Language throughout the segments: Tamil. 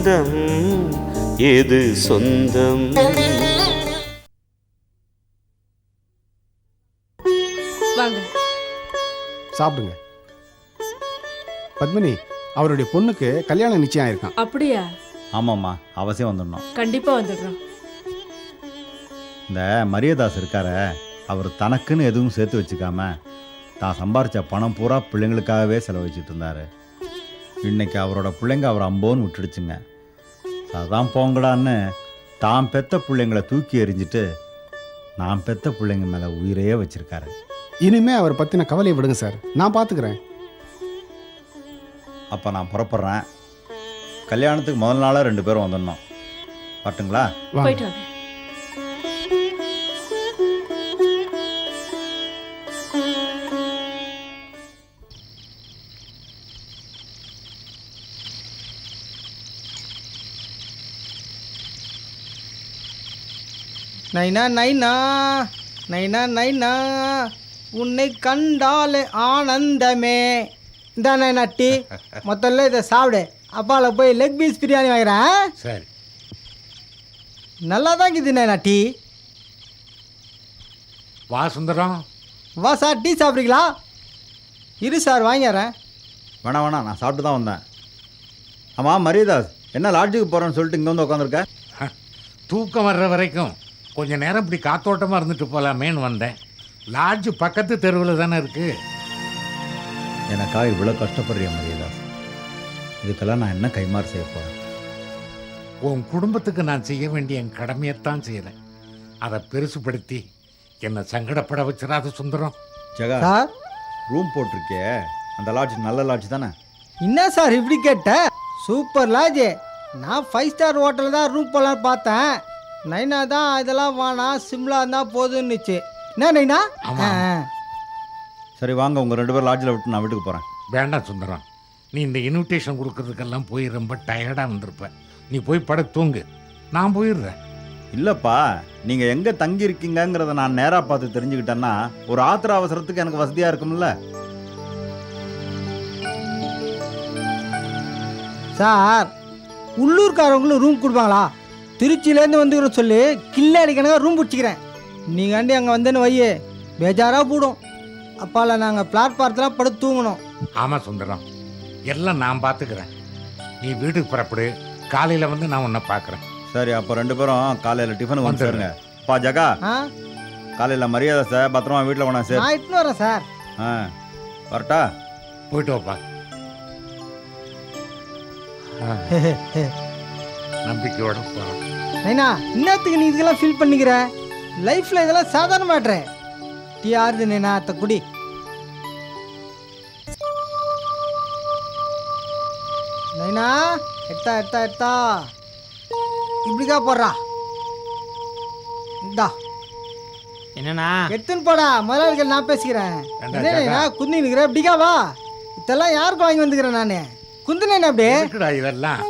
பந்தம் எது சொந்தம்? வாங்க. சாப்பிடுங்க. பத்மினி அவருடைய பொண்ணுக்கு கல்யாணம் நிச்சயம் ஆயிருக்கான் அப்படியா? ஆமாம்மா அவசியம் வந்துடணும். கண்டிப்பா வந்துடுறோம். இந்த மரியதாஸ் இருக்கார அவர் தனக்குன்னு எதுவும் சேர்த்து வச்சுக்காம தான் சம்பாரிச்ச பணம் பூரா பிள்ளைங்களுக்காகவே செலவழிச்சிட்டு இருந்தார். இன்னைக்கு அவரோட பிள்ளைங்க அவர் அம்போன்னு விட்டுடுச்சுங்க. அதான் போங்கடான்னு தான் பெத்த பிள்ளைங்களை தூக்கி எறிஞ்சிட்டு நான் பெத்த பிள்ளைங்க மேலே உயிரையே வச்சிருக்காரு. இனிமே அவர் பத்தின கவலையை விடுங்க சார். நான் பாத்துக்கிறேன். அப்போ நான் புறப்படுறேன். கல்யாணத்துக்கு முதல் நாளாக ரெண்டு பேரும் வந்துடணும் வரட்டுங்களா? போயிட்டு வாங்க. நைனா நைனா நைனா நைனா உன்னை கண்டாலே ஆனந்தமே. இந்த நைனா டீ முதல்ல இதை சாப்பிடு. அப்பால போய் லெக் பீஸ் பிரியாணி வாங்குறேன் சரி. நல்லா தான் இருக்குது நைனா டீ. வா சுந்தரம். வா சார் டீ சாப்பிட்றீங்களா? இரு சார் வாங்கிடுறேன். வேணாம் வேணாம் நான் சாப்பிட்டு தான் வந்தேன். ஆமாம் மரியதாஸ் என்ன லாட்ஜுக்கு போகிறேன்னு சொல்லிட்டு இங்கே வந்து உட்காந்துருக்க? தூக்கம் வர்ற வரைக்கும் கொஞ்ச நேரம் இப்படி காத்தோட்டமாக இருந்துட்டு போகலாமேன்னு வந்தேன். லாட்ஜ் பக்கத்து தெருவில் தானே இருக்கு. எனக்காக இவ்வளோ கஷ்டப்படுறிய மரியதாஸ் இதுக்கெல்லாம் நான் என்ன கைமாறு செய்ய போகிறேன் உன் குடும்பத்துக்கு நான் செய்ய வேண்டிய என் கடமையைத்தான் செய்கிறேன் அதை பெருசுப்படுத்தி என்னை சங்கடப்பட வச்சிடாத சுந்தரம். ஜெகா சார்? ரூம் போட்டிருக்கே அந்த லாட்ஜ் நல்ல லாட்ஜ் தானே? என்ன சார் இப்படி கேட்ட? சூப்பர் லாஜ் நான் ஃபைவ் ஸ்டார் ஹோட்டலில் தான் ரூம் போகலான்னு பார்த்தேன். நைனா தான் இதெல்லாம் வேணாம் சிம்லா இருந்தால் போதுன்னுச்சு. என்ன நைனா? ஆமா. சரி வாங்க. உங்கள் ரெண்டு பேரும் லாட்ஜில் விட்டு நான் வீட்டுக்கு போகிறேன் வேண்டாம் சுந்தரம். நீ இந்த இன்விடேஷன் கொடுக்கறதுக்கெல்லாம் போய் ரொம்ப டயர்டாக வந்திருப்ப நீ போய் பட தூங்கு. நான் போயிடுறேன். இல்லைப்பா. நீங்கள் எங்கே தங்கி இருக்கீங்கங்கிறத நான் நேராக பார்த்து தெரிஞ்சுக்கிட்டேன்னா ஒரு ஆத்திர அவசரத்துக்கு எனக்கு வசதியாக இருக்கும்ல? சார் உள்ளூர்காரவங்களும் ரூம் கொடுப்பாங்களா? திருச்சியிலேருந்து வந்துக்கிற சொல்லி கில்லாடி கணக்காக ரூம் பிடிச்சிக்கிறேன். நீங்காண்டி அங்கே வந்தேன்னு வையே பேஜாராக போடும். அப்பால நாங்கள் பிளாட்பாரத்தில் படுத்து தூங்கணும். ஆமாம் சுந்தரம் எல்லாம் நான் பார்த்துக்கிறேன் நீ வீட்டுக்கு புறப்படு காலையில் வந்து நான் உன்னை பார்க்குறேன் சரி அப்போ ரெண்டு பேரும் காலையில் டிஃபன் வந்து சேருங்க. பா ஜகா ஆ? காலையில் மரியாதை சார் பத்திரமா வீட்டில் கொண்டா சார். நான் இட்டுன்னு வரேன் சார். ஆ வரட்டா. போயிட்டு வாப்பா. ஆ. நம்பிக்கையோட போகிறோம் நைனா இன்னத்துக்கு நீ இதெல்லாம் ஃபீல் பண்ணிக்கிற? லைஃப்பில் இதெல்லாம் சாதாரண மாட்டுற டீ ஆறுது நைனா அத்த குடி. நைனா எட்டா எட்டா எட்டா இப்படிக்கா போடுறா. இந்தா. என்னண்ணா? எடுத்துன்னு போடா. முதலாளிகள் நான் பேசிக்கிறேன். என்ன நைனா குந்தி நிற்கிற இப்படிக்கா வா. இதெல்லாம் யாருக்கு வாங்கி வந்துக்கிறேன் நான். குந்துனேன் அப்படியே இருக்குடா இதெல்லாம்?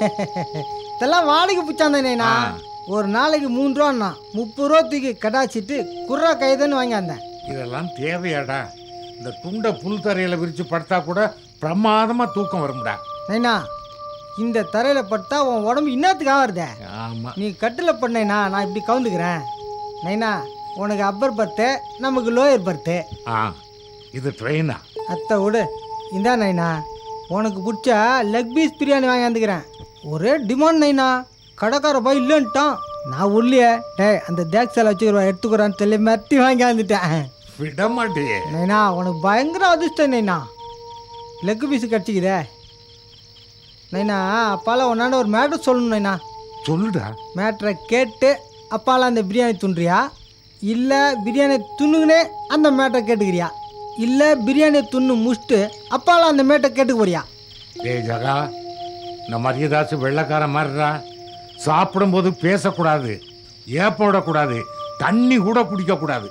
இதெல்லாம் வாடகை பிச்சாந்தேனேண்ணா ஆ. ஒரு நாளைக்கு மூணு ரூபாண்ணா. முப்பது ரூபா தூக்கி கடாச்சிட்டு குர்ரா கைதன்னு வாங்கியாந்தேன். இதெல்லாம் தேவையாடா. இந்த துண்டை புல் தரையில் விரித்து படுத்தா கூட பிரமாதமாக தூக்கம் வரும்டா. நைனா இந்த தரையில் பட்டா உன் உடம்பு இன்னத்துக்கு ஆகுறதே ஆமாம் நீ கட்டில் பண்ணேண்ணா நான் இப்படி கவுந்துக்கிறேன். நைனா உனக்கு அப்பர் பர்த்து நமக்கு லோயர் பர்த்து. ஆ இது ட்ரெயினா அத்தை விடு. இந்தா நைனா உனக்கு பிடிச்ச லெக் பீஸ் பிரியாணி வாங்கியாந்துக்கிறேன். ஒரே டிமாண்ட் நைனா கடைக்கார போய் இல்லைன்ட்டான். நான் உள்ளே டேய் அந்த தேக்ஸால வச்சுக்கிறவா எடுத்துக்கிறான்னு சொல்லி மெத்தி வாங்கியாந்துட்டேன் விட மாட்டியே நைனா உனக்கு பயங்கர அதிர்ஷ்டம் நைனா. Leg piece கிடச்சிக்குதே. நைனா அப்பால உன்னாண்ட ஒரு மேட்ரு சொல்லணும் நைனா. சொல்லுடா. மேட்ரை கேட்டு அப்பால அந்த பிரியாணி துண்றியா இல்லை பிரியாணி துண்ணுங்கனே அந்த மேட்டரை கேட்டுக்கிறியா? இல்லை பிரியாணி துண்ணு முடிச்சுட்டு அப்பால அந்த மேட்டை கேட்டுக்க போறியா? ஜகா இந்த மரியதாசு வெள்ளைக்கார மாதிரிடா சாப்பிடும்போது பேசக்கூடாது ஏப்ப விடக்கூடாது தண்ணி கூட குடிக்கக்கூடாது.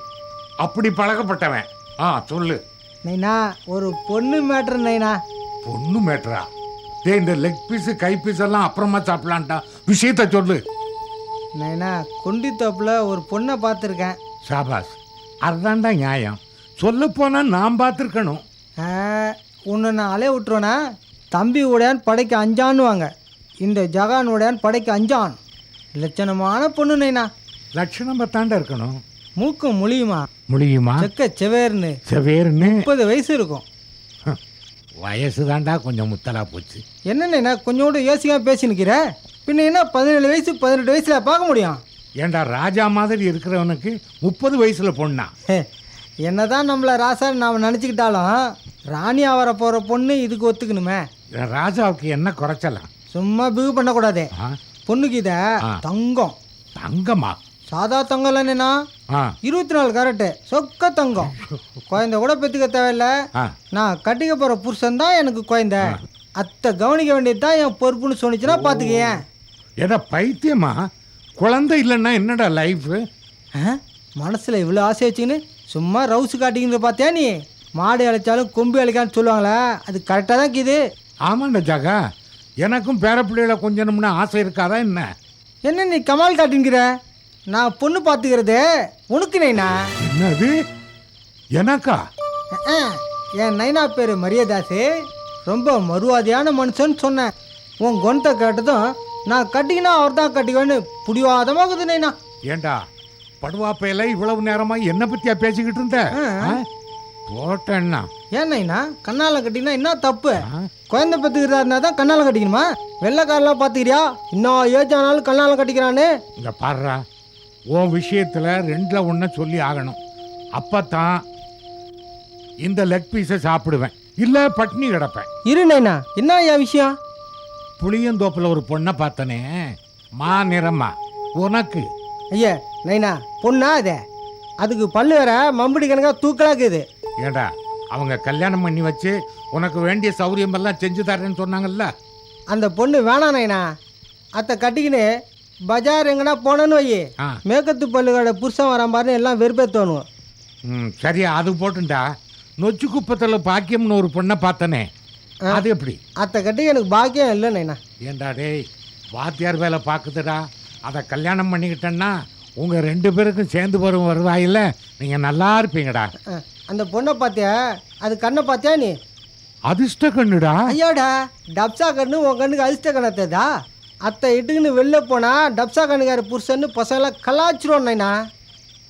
அப்படி பழக்கப்பட்டவன். ஆ சொல்லு. நைனா ஒரு பொண்ணு மேட்ரு நைனா. பொண்ணு மேட்ரா டேய் இந்த லெக் பீஸு கை பீஸ் எல்லாம் அப்புறமா சாப்பிடலான்டா விஷயத்த சொல்லு. நைனா கொண்டித்தோப்பில் ஒரு பொண்ணை பார்த்துருக்கேன். சாபாஸ் அதுதான்டா நியாயம். சொல்ல போனா நான் பார்த்துருக்கணும். உன்னை நான் அலைய விட்டுருவேனா? தம்பி உடையான் படைக்க அஞ்சான்னுவாங்க. இந்த ஜகானுடன் படைக்கு அஞ்சான். லட்சணமான பொண்ணு நைனா. லட்சணம் பத்தாண்ட இருக்கணும். மூக்கும் முழியுமா? முடியுமா செக்க செவேர்னு. செவேர்னு? முப்பது வயசு இருக்கும். வயசு தாண்டா கொஞ்சம் முத்தலா போச்சு. என்ன நைனா கொஞ்சோண்டு யோசிக்காம பேசி நிற்கிற பின்ன என்ன பதினேழு வயசு பதினெட்டு வயசுல பார்க்க முடியும்? ஏண்டா ராஜா மாதிரி இருக்கிறவனுக்கு முப்பது வயசுல பொண்ணா? என்னதான் நம்மளை ராசான்னு நாம் நினச்சிக்கிட்டாலும் ராணியா வர போகிற பொண்ணு இதுக்கு ஒத்துக்கணுமே. ராஜாவுக்கு என்ன குறைச்சலாம்? சும்மா பிகு பண்ணக்கூடாது. பொண்ணுக்கு இத. தங்கம். தங்கமா? சாதா தங்கம் இல்லைன்னா இருபத்தி நாலு கரெக்டு சொக்க தங்கம். குழந்தை கூட பெற்றுக்க தேவையில்ல. நான் கட்டிக்க போகிற புருஷன் தான் எனக்கு குழந்தை. அத்தை கவனிக்க வேண்டியது தான் என் பொறுப்புன்னு சொன்னிச்சுன்னா பார்த்துக்கேன் ஏடா பைத்தியமா? குழந்தை இல்லைன்னா என்னடா லைஃபு மனசில் இவ்வளோ ஆசை வச்சுக்கின்னு சும்மா ரவுஸ் காட்டிக்கின்ற பார்த்தியா நீ? மாடு அழைச்சாலும் கொம்பு அழைக்கான்னு சொல்லுவாங்களே அது கரெக்டாக தான் இருக்குது. ஆமாண்டா ஜாகா எனக்கும் பேரப்பிள்ளைகளை கொஞ்சணும்னு ஆசை இருக்காதா என்ன? என்ன நீ கமால் காட்டுங்கிற நான் பொண்ணு பார்த்துக்கிறது உனக்கு நைனா? என்னது? எனக்கா? அஹ், என் நைனா பேர் மரியதாசு. ரொம்ப மறுவாதியான மனுஷன்னு சொன்னேன். உன் குணத்தை கேட்டதும் நான் கட்டிக்கினா அவர் தான் கட்டிக்குவேன்னு புடிவாதமாகுது நைனா. ஏண்டா படுவாப்பையில இவ்வளவு நேரமா என்ன பத்தியா பேசிக்கிட்டு இருந்த? ஆ? போட்டேன்னா? ஏன் நைனா கண்ணால கட்டினா என்ன தப்பு? குழந்தை பெற்றுக்கிறதா தான் கண்ணால கட்டிக்கணுமா? வெள்ளைக்காரெல்லாம் பார்த்துக்கிறியா இன்னும் ஏஜ் ஆனாலும் கண்ணால கட்டிக்கிறான்னு இங்க பாருடா உன் விஷயத்துல ரெண்டுல ஒண்ண சொல்லி ஆகணும். அப்பதான் இந்த லெக் பீஸை சாப்பிடுவேன். இல்ல பட்னி கிடப்பேன். இரு நைனா. என்ன என் விஷயம்? புளியந்தோப்புல ஒரு பொண்ணை பார்த்தனே. மா நிறமா உனக்கு. ஐயா நைனா பொண்ணா அதே? அதுக்கு பல்லு வேற மம்படி கணக்கா தூக்கலாக்குது ஏண்டா அவங்க கல்யாணம் பண்ணி வச்சு உனக்கு வேண்டிய சௌரியம் எல்லாம் செஞ்சு தரேன்னு சொன்னாங்கல்ல? அந்த பொண்ணு வேணாம் நைனா. அத்தை கட்டிக்கின்னு பஜார் எங்கனா போனேன்னு வை ஆ. மேக்கத்து பல்லுகளோட புருஷன் வரான் பாருன்னு எல்லாம் வெறுப்பே தோணும். ம் சரியா அது போட்டுண்டா. நொச்சு குப்பத்தில் பாக்கியம்னு ஒரு பொண்ணை பார்த்தனே. அது எப்படி? அத்தை கட்டிக்க எனக்கு பாக்கியம் இல்லை நைனா. ஏண்டா டேய் வாத்தியார் வேலை பார்க்குதுடா. அதை கல்யாணம் பண்ணிக்கிட்டேன்னா உங்கள் ரெண்டு பேருக்கும் சேர்ந்து வரும் வருவாயில்ல? நீங்கள் நல்லா இருப்பீங்கடா. அந்த பொண்ணை பார்த்தியா அது கண்ணை பார்த்தியா நீ? அதிர்ஷ்ட கண்ணுடா? ஐயோடா டப்சா கண்ணு உன் கண்ணுக்கு அதிர்ஷ்ட கணத்ததா அத்தை இட்டுக்குன்னு வெளில போனா டப்சா கண்ணுக்கார புருஷன்னு பசங்களாம் கலாச்சிருவோம் நைனா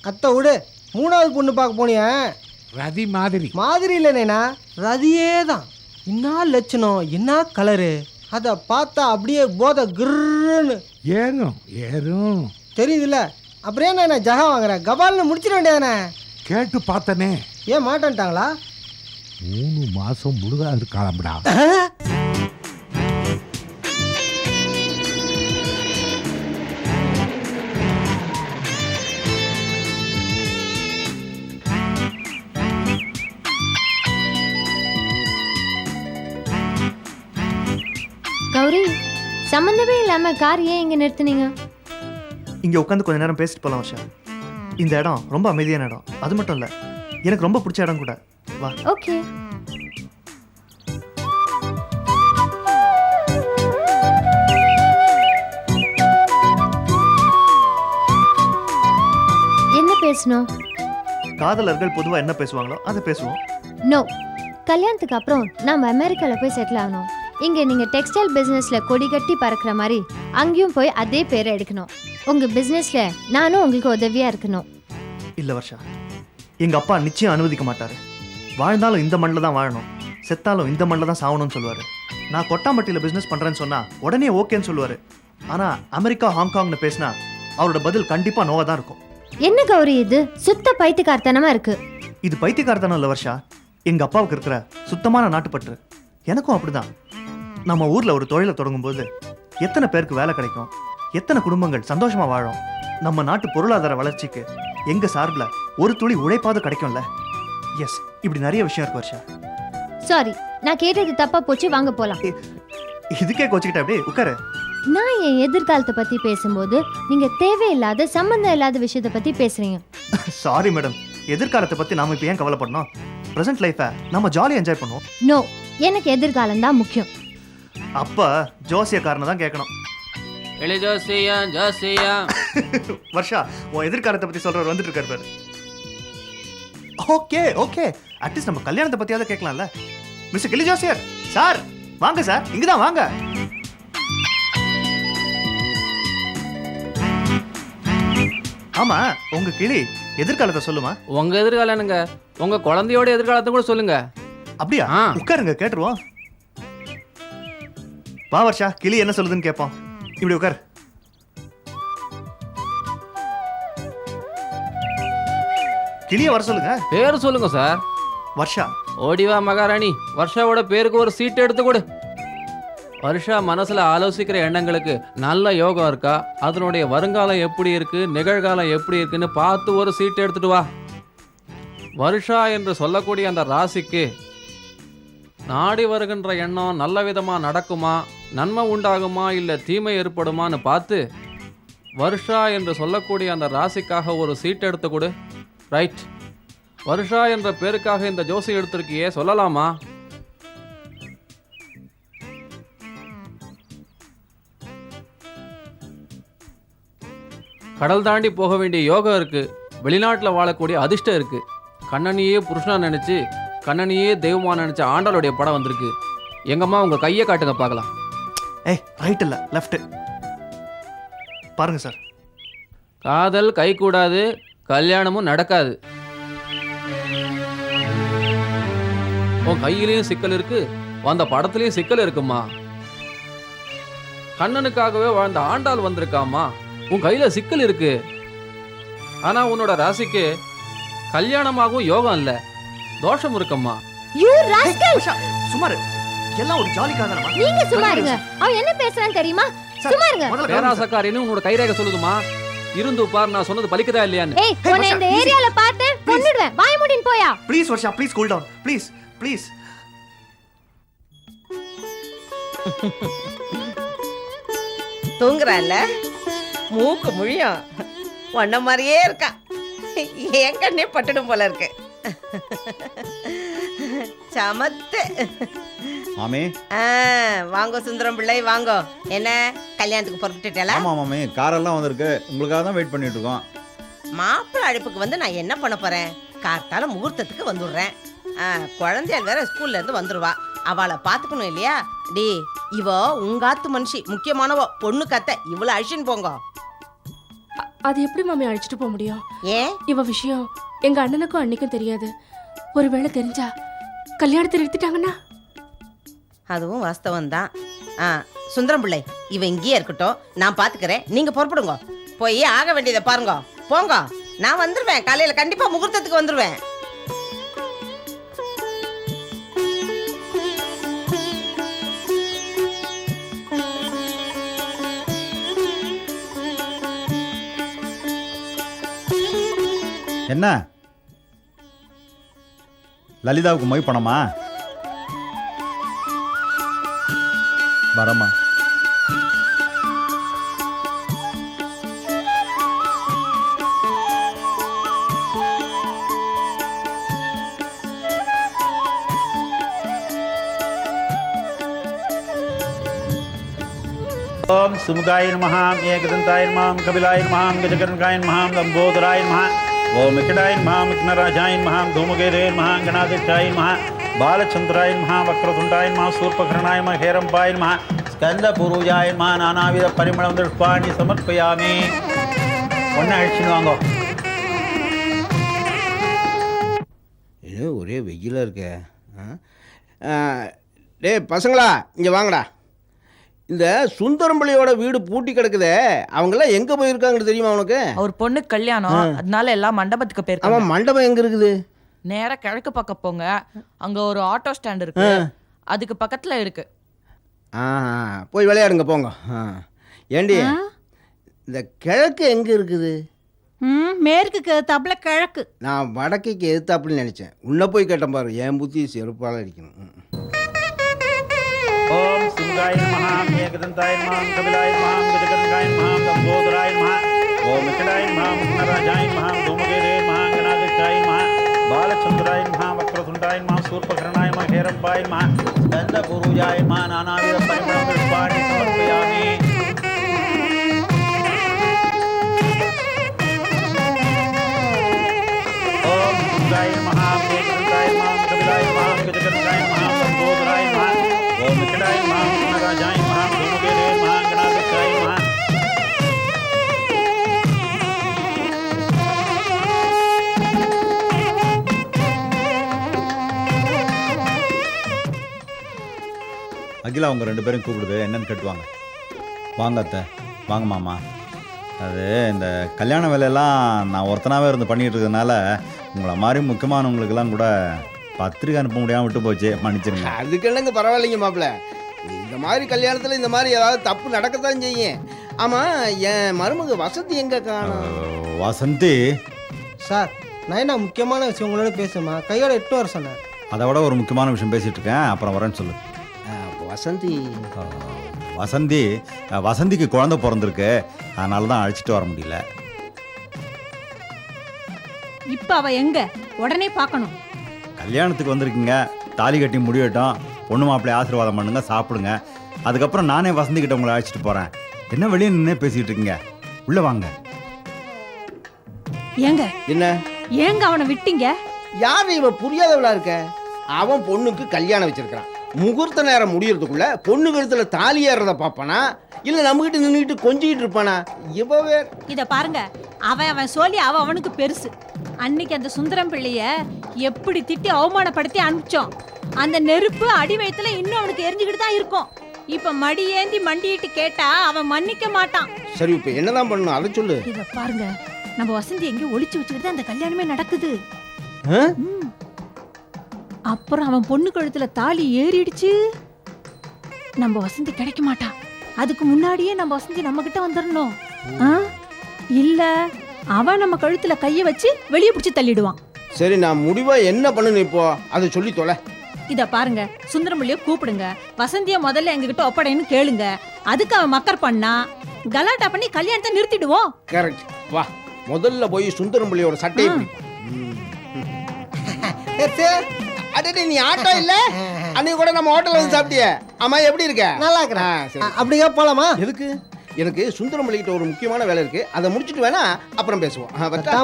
அத்தை விடு மூணாவது பொண்ணு பார்க்க போனியே. ரதி மாதிரி. மாதிரி இல்லை நைனா ரதியே தான். என்ன லட்சணம் என்ன கலரு அதை பார்த்தா அப்படியே போதை கிர்ன்னு ஏறும் ஏறும். தெரியுதுல்ல. அப்புறம் ஏன் நான் ஜகா வாங்குறேன் கபால்னு முடிச்சிட வேண்டியதானே? கேட்டு பார்த்தனே. ஏன் மாட்டேன்ட்டாங்களா? மூணு மாதம் முழுதா இருக்காளம்டா. கௌரி சம்மந்தமே இல்லாம கார் ஏன் இங்க நிறுத்துனீங்க? இங்கே உட்காந்து கொஞ்ச நேரம் பேசிட்டு வருஷா இந்த இடம் ரொம்ப அமைதியான இடம். அது மட்டும் இல்லை எனக்கு ரொம்ப பிடிச்ச இடம் கூட. வா. ஓகே. என்ன பேசணும்? காதலர்கள் பொதுவாக என்ன பேசுவாங்களோ அதை பேசுவோம். நோ கல்யாணத்துக்கு அப்புறம் நாம அமெரிக்கால போய் செட்டில் ஆகணும். இங்க நீங்க டெக்ஸ்டைல் பிசினஸ்ல கொடி கட்டி பறக்கிற மாதிரி அங்கேயும் போய் அதே பேரை எடுக்கணும். உங்க பிசினஸ்ல நானும் உங்களுக்கு உதவியா இருக்கணும். இல்லை வருஷா. எங்கள் அப்பா நிச்சயம் அனுமதிக்க மாட்டார். வாழ்ந்தாலும் இந்த மண்ணில் தான் வாழணும். செத்தாலும் இந்த மண்ணில் தான் சாகணும்னு சொல்லுவார். நான் கொட்டாம்பட்டியில் பிஸ்னஸ் பண்ணுறேன்னு சொன்னால் உடனே ஓகேன்னு சொல்லுவார். ஆனால் அமெரிக்கா ஹாங்காங்னு பேசினா அவரோட பதில் கண்டிப்பாக நோவாக தான் இருக்கும். என்ன கௌரி இது? சுத்த பைத்தியக்காரத்தனமா இருக்கு. இது பைத்தியக்காரத்தனம் இல்லை வருஷா. எங்கள் அப்பாவுக்கு இருக்கிற சுத்தமான நாட்டுப்பற்று. எனக்கும் அப்படிதான். நம்ம ஊரில் ஒரு தொழிலை தொடங்கும்போது எத்தனை பேருக்கு வேலை கிடைக்கும்? எத்தனை குடும்பங்கள் சந்தோஷமா வாழும்? நம்ம நாட்டு பொருளாதார வளர்ச்சிக்கு எங்க சார்பில் ஒரு துளி உழைப்பாவது கிடைக்கும்ல? எஸ் இப்படி நிறைய விஷயம் இருக்கு வருஷா. சாரி நான் கேட்டது தப்பா போச்சு வாங்க போலாம். இதுக்கே கோச்சிக்கிட்ட அப்படியே உட்காரு. நான் என் எதிர்காலத்தை பத்தி பேசும்போது நீங்க தேவையில்லாத சம்பந்தம் இல்லாத விஷயத்த பத்தி பேசுறீங்க. சாரி மேடம் எதிர்காலத்தை பத்தி நாம இப்போ ஏன் கவலைப்படணும்? ப்ரெசென்ட் லைஃபை நம்ம ஜாலியாக என்ஜாய் பண்ணுவோம். நோ எனக்கு எதிர்காலம் தான் முக்கியம். அப்ப ஜோசியக்காரனை தான் கேட்கணும். எளி ஜோசியா ஜோசியா வர்ஷா உன் எதிர்காலத்தை பத்தி சொல்றவர் வந்துட்டு இருக்காரு பாரு. Okay okay. அட்லீஸ்ட் நம்ம கல்யாணத்தை பத்தியாவது கேட்கலாம்ல. மிஸ்டர் கிளி ஜோசியர் சார் வாங்க சார் இங்கதான் வாங்க. ஆமா உங்க கிளி எதிர்காலத்தை சொல்லுமா? உங்க எதிர்காலம் என்னங்க? உங்க குழந்தையோட எதிர்காலத்தை கூட சொல்லுங்க. அப்படியா? உட்காருங்க கேட்டுருவோம். வா வர்ஷா கிளி என்ன சொல்லுதுன்னு கேட்போம். இப்படி உட்கார். கிளிய வர சொல்லுங்க. பேர் சொல்லுங்க சார். வர்ஷா. ஓடிவா மகாராணி. வர்ஷாவோட பேருக்கு ஒரு சீட் எடுத்து கொடு. வருஷா மனசுல ஆலோசிக்கிற எண்ணங்களுக்கு நல்ல யோகம் இருக்கா? அதனுடைய வருங்காலம் எப்படி இருக்கு? நிகழ்காலம் எப்படி இருக்குன்னு பார்த்து ஒரு சீட் எடுத்துட்டு வா. வருஷா என்று சொல்லக்கூடிய அந்த ராசிக்கு நாடி வருகின்ற எண்ணம் நல்ல விதமா நடக்குமா? நன்மை உண்டாகுமா இல்லை தீமை ஏற்படுமான்னு பார்த்து வருஷா என்று சொல்லக்கூடிய அந்த ராசிக்காக ஒரு சீட் எடுத்து கொடு. ரைட். வருஷா என்ற பேருக்காக இந்த ஜோசி எடுத்திருக்கியே சொல்லலாமா? கடல் தாண்டி போக வேண்டிய யோகம் இருக்கு. வெளிநாட்டில் வாழக்கூடிய அதிர்ஷ்டம் இருக்கு. கண்ணனையே புருஷனா நினைச்சு கண்ணனையே தெய்வமா நினைச்ச ஆண்டாளுடைய படம் வந்திருக்கு. எங்கம்மா உங்க கையை காட்டுங்க பார்க்கலாம். ஏய் ரைட் இல்ல லெஃப்ட் பாருங்க சார் காதல் கைகூடாது கல்யாணமும் நடக்காது. உன் கையிலயும் சிக்கல் இருக்கு வந்த படத்துலயும் சிக்கல் இருக்குமா? கண்ணனுக்காகவே வாழ்ந்த ஆண்டாள் வந்திருக்காமா? உன் கையில சிக்கல் இருக்கு. ஆனா உன்னோட ராசிக்கு கல்யாணமாகவும் யோகம் இல்ல தோஷம் இருக்கம்மா சுமார் எல்லாம் ஒரு ஜாலிக்காக தானமா நீங்க சும்மா இருங்க. அவன் என்ன பேசுறான்னு தெரியுமா? சும்மா இருங்க. பேராசக்காரின்னு உன்னோட கைரேகை சொல்லுதுமா? இருந்து பார் நான் சொன்னது பலிக்குதா இல்லையான்னு. ஏய் உன்னை இந்த. ஏரியால பார்த்தேன் கொன்னுடுவேன் வாய் மூடின்னு போயா? Please Varsha please cool down please please தூங்குறான்ல? மூக்கு முழியும். ஒன்ன மாதிரியே இருக்கான் என் கண்ணே பட்டுடும் போல இருக்கு. சமத்து. மாமி. ஆ, வாங்கோ சுந்தரம் பிள்ளை வாங்கோ. என்ன? கல்யாணத்துக்கு புறப்பட்டுட்டல? ஆமாம் மாமி. காரெல்லாம் வந்திருக்கு. உங்களுக்காக தான் வெயிட் பண்ணிட்டு இருக்கோம் மாப்பிள்ளை அழைப்புக்கு வந்து நான் என்ன பண்ண போறேன்? கார்த்தால முகூர்த்தத்துக்கு வந்துடுறேன். ஆ, குழந்தையால் வேற ஸ்கூல்ல இருந்து வந்துருவா. அவளை பாத்துக்கணும் இல்லையா? டி இவ உங்காத்து மனுஷி முக்கியமானவோ பொண்ணு கத்த இவ்வளவு அழிச்சுன்னு போங்க. அது எப்படி மாமி அழைச்சிட்டு போக முடியும்? ஏன்? இவ விஷயம் எங்க அண்ணனுக்கும் அன்னைக்கும் தெரியாது. ஒருவேளை தெரிஞ்சா கல்யாணத்தை நிறுத்திட்டாங்கன்னா? அதுவும் வாஸ்தவம் தான் ஆ சுந்தரம் பிள்ளை இவ இங்கேயே இருக்கட்டும். நான் பாத்துக்கிறேன். நீங்க புறப்படுங்க. போய் ஆக வேண்டியதை பாருங்க. போங்க. நான் வந்துருவேன். காலையில கண்டிப்பா முகூர்த்தத்துக்கு வந்துருவேன். என்ன? லலிதாவுக்கு மொய் பணமா வரமா ஓம் சுமுகாய நமஹ ஏகதந்தாய நமஹ கபிலாய நமஹ கஜகர்ணகாய நமஹ லம்போதராய நமஹ ஓம் விகடாய நமஹ விக்னராஜாய நமஹ தூமகேதே நமஹ கணாதித்யாய நமஹ பாலச்சந்திராய நமஹ வக்ரதுண்டாய நமஹ சூர்பகர்ணாய நமஹ ஹேரம்பாய நமஹ ஸ்கந்த பூர்வஜாய நமஹ நானாவித பரிமளம் திருஷ்பாணி சமர்ப்பயாமி. ஒன்று அழிச்சுன்னு வாங்கோ. இது ஒரே வெயிலாக இருக்க. டேய் பசங்களா இங்கே வாங்கடா. இந்த சுந்தரம்பிள்ளையோட வீடு பூட்டி கிடக்குதே அவங்கெல்லாம் எங்கே போயிருக்காங்கன்னு தெரியுமா உனக்கு? அவர் பொண்ணு கல்யாணம் அதனால எல்லாம் மண்டபத்துக்கு போயிருக்காங்க. அவன் மண்டபம் எங்கே இருக்குது? நேரா கிழக்கு பக்கம் போங்க. அங்க ஒரு ஆட்டோ ஸ்டாண்ட் இருக்கு. அதுக்கு பக்கத்துல இருக்கு. ஆ போய் விளையாடுங்க போங்க. ஆ. ஏண்டி? இந்த கிழக்கு எங்கே இருக்குது? ம் மேற்குக்கு தப்பல கிழக்கு. நான் வடக்கைக்கு எதிர்த்தாப்புல நினச்சேன். உன்னை போய் கேட்டேன் பாரு. என் புத்தி செருப்பால் அடிக்கணும். ஓம் சிங்காய நமஹ ஏகதந்தாய நமஹ கபிலாய நமஹ கஜகர்ணகாய நமஹ லம்போதராய நமஹ ஓம் விக்னராஜாய நமஹ தூமகேதே நமஹ கணாதித்யாய நமஹ பாலச்சந்திராய நமஹ வக்ரதுண்டாய நமஹ சூர்பகர்ணாய நமஹ ஹேரம்பாய நமஹ ஸ்கந்த பூர்வஜாய நமஹ நானாவித பரிமளம் திருஷ்பாணி சமர்ப்பயாமி ஓம் சிங்காய நமஹ கோகிலா அவங்க ரெண்டு பேரும் கூப்பிடுது என்னன்னு கேட்டுவாங்க. வாங்க அத்தை வாங்க மாமா. அது இந்த கல்யாண வேலையெல்லாம் நான் ஒருத்தனாகவே இருந்து பண்ணிட்டு இருக்கிறதுனால உங்களை மாதிரி முக்கியமானவங்களுக்கெல்லாம் கூட பத்திரிக்கை அனுப்ப முடியாமல் விட்டு போச்சு மன்னிச்சிருங்க. அதுக்கு என்னங்க பரவாயில்லைங்க மாப்பிள்ள. இந்த மாதிரி கல்யாணத்தில் இந்த மாதிரி ஏதாவது தப்பு நடக்கத்தான் செய்யும். ஆமாம் என் மருமக வசதி எங்க காணும் வசந்தி? சார் நைனா முக்கியமான விஷயம் உங்களோட பேசுமா கையோட எட்டு வர சொன்னார் அதை விட ஒரு முக்கியமான விஷயம் பேசிட்டு இருக்கேன் அப்புறம் வரேன்னு சொல்லு. வசந்தி. வசந்தி. வசந்திக்கு குழந்தை பிறந்திருக்கு. அதனால தான் அழைச்சிட்டு வர முடியல. இப்ப அவ எங்க? உடனே பார்க்கணும். கல்யாணத்துக்கு வந்திருக்கீங்க. தாலி கட்டி முடியட்டும். பொண்ணு மாப்பிள்ளை ஆசீர்வாதம் பண்ணுங்க சாப்பிடுங்க. அதுக்கப்புறம் நானே வசந்தி கிட்ட உங்களை அழைச்சிட்டு போறேன். என்ன வெளியே நின்னே பேசிட்டு இருக்கீங்க? உள்ள வாங்க. ஏங்க? என்ன? ஏங்க அவனை விட்டீங்க? யார் இவன்? புரியாதவளா இருக்க? அவன் பொண்ணுக்கு கல்யாணம் வச்சிருக்கிறான். முகூர்த்த நேரம் முடியறதுக்குள்ள பொண்ணு கழுத்துல தாலி ஏறத பாப்பானா இல்ல நம்மகிட்ட நின்றுட்டு கொஞ்சிக்கிட்டு இருப்பானா? இவ வேற இத பாருங்க. அவன் அவன் சொல்லி அவ அவனுக்கு பெருசு. அன்னைக்கு அந்த சுந்தரம் பிள்ளைய எப்படி திட்டி அவமானப்படுத்தி அனுப்பிச்சோம் அந்த நெருப்பு அடி வயத்துல இன்னும் அவனுக்கு எரிஞ்சுக்கிட்டு தான் இருக்கும். இப்ப மடி ஏந்தி மண்டிட்டு கேட்டா அவன் மன்னிக்க மாட்டான். சரி இப்ப என்னதான் பண்ணணும்? அதை சொல்லு. இத பாருங்க. நம்ம வசந்தி எங்கேயோ ஒளிச்சு வச்சுக்கிட்டு அந்த கல்யாணமே நடக்குது. அப்புறம் அவன் பொண்ணு கழுத்துல தாலி ஏறிடுச்சு. நம்ம வசந்தி கிடைக்க மாட்டா. அதுக்கு முன்னாடியே நம்ம வசந்தி நம்ம கிட்ட வந்துடணும் ஆ? இல்ல அவன் நம்ம கழுத்துல கைய வச்சு வெளியே பிடிச்சு தள்ளிடுவான். சரி நான் முடிவா என்ன பண்ணணும் இப்போ அதை சொல்லி தொலை. இத பாருங்க சுந்தரமல்லிய கூப்பிடுங்க. வசந்திய முதல்ல எங்ககிட்ட ஒப்படைன்னு கேளுங்க. அதுக்கு அவன் மக்கர் பண்ணா கலாட்டா பண்ணி கல்யாணத்தை நிறுத்திடுவோம். கரெக்ட் வா முதல்ல போய் சுந்தரம்பிள்ளையோட சட்டையை அடடே நீ ஆட்டோ இல்ல? அன்னைக்கு கூட நம்ம ஹோட்டல்ல வந்து சாப்பிட்டியே? ஆமா எப்படி இருக்க? நல்லா இருக்கிறேன். அப்படியே போலாமா? எதுக்கு? எனக்கு சுந்தரம்பிள்ளைகிட்ட ஒரு முக்கியமான வேலை இருக்கு. அதை முடிச்சிட்டு வேணா அப்புறம் பேசுவோம்.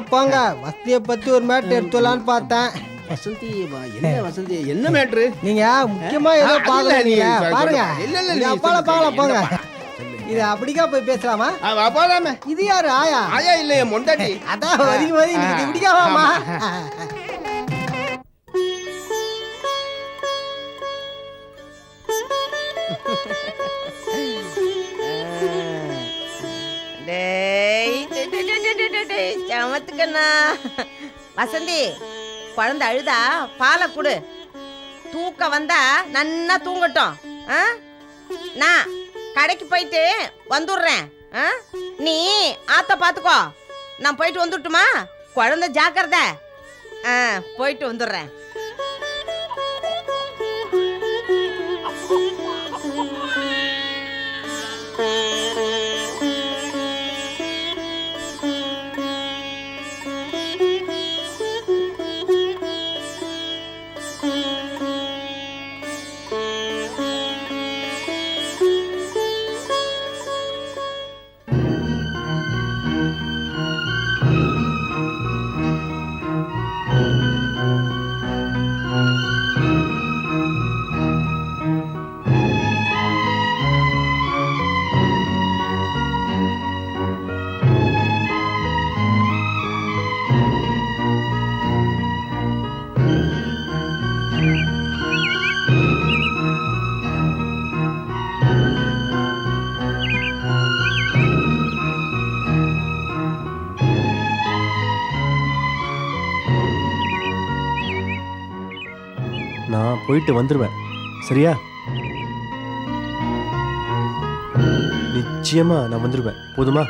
போங்க. வசதியை பத்தி ஒரு மேட்டர் எடுத்துலான்னு பார்த்தேன். வசந்தி என்ன வசந்தி? என்ன மேட்ரு நீங்க முக்கியமா ஏதோ பாக்கல நீங்க பாருங்க. இல்ல, இல்ல, நீ அப்பால பாக்கல போங்க? இது அப்படிக்கா போய் பேசலாமா? போலாமே. இது யாரு ஆயா? ஆயா இல்லையே மொண்டாட்டி அதான் வதி வதி நீங்க சமத்துக்கண்ணா வசந்தி குழந்தை அழுதா பாலை கொடு. தூக்கம் வந்தா நன்னா தூங்கட்டும். ஆ? நான் கடைக்கு போயிட்டு வந்துடுறேன். ஆ? நீ ஆத்த பார்த்துக்கோ நான் போயிட்டு வந்துட்டுமா? குழந்தை ஜாக்கிரதை. ஆ போயிட்டு வந்துடுறேன். போயிட்டு வந்துடுவேன் சரியா? நிச்சயமா நான் வந்துடுவேன் போதுமா?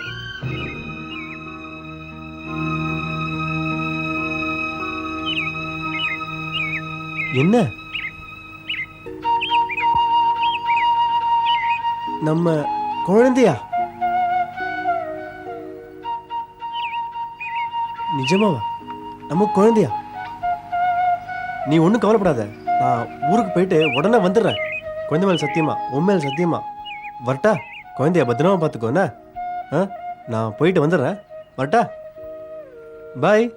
என்ன? நம்ம குழந்தையா? நிஜமாவா? நம்ம குழந்தையா? நீ ஒன்றும் கவலைப்படாத. நான் ஊருக்கு போயிட்டு உடனே வந்துடுறேன். குழந்தை மேல் சத்தியமா உன் மேல் சத்தியமா? வரட்டா குழந்தைய பத்திரமா பார்த்துக்கோண்ணே ஆ? நான் போயிட்டு வந்துடுறேன். வரட்டா. பாய்.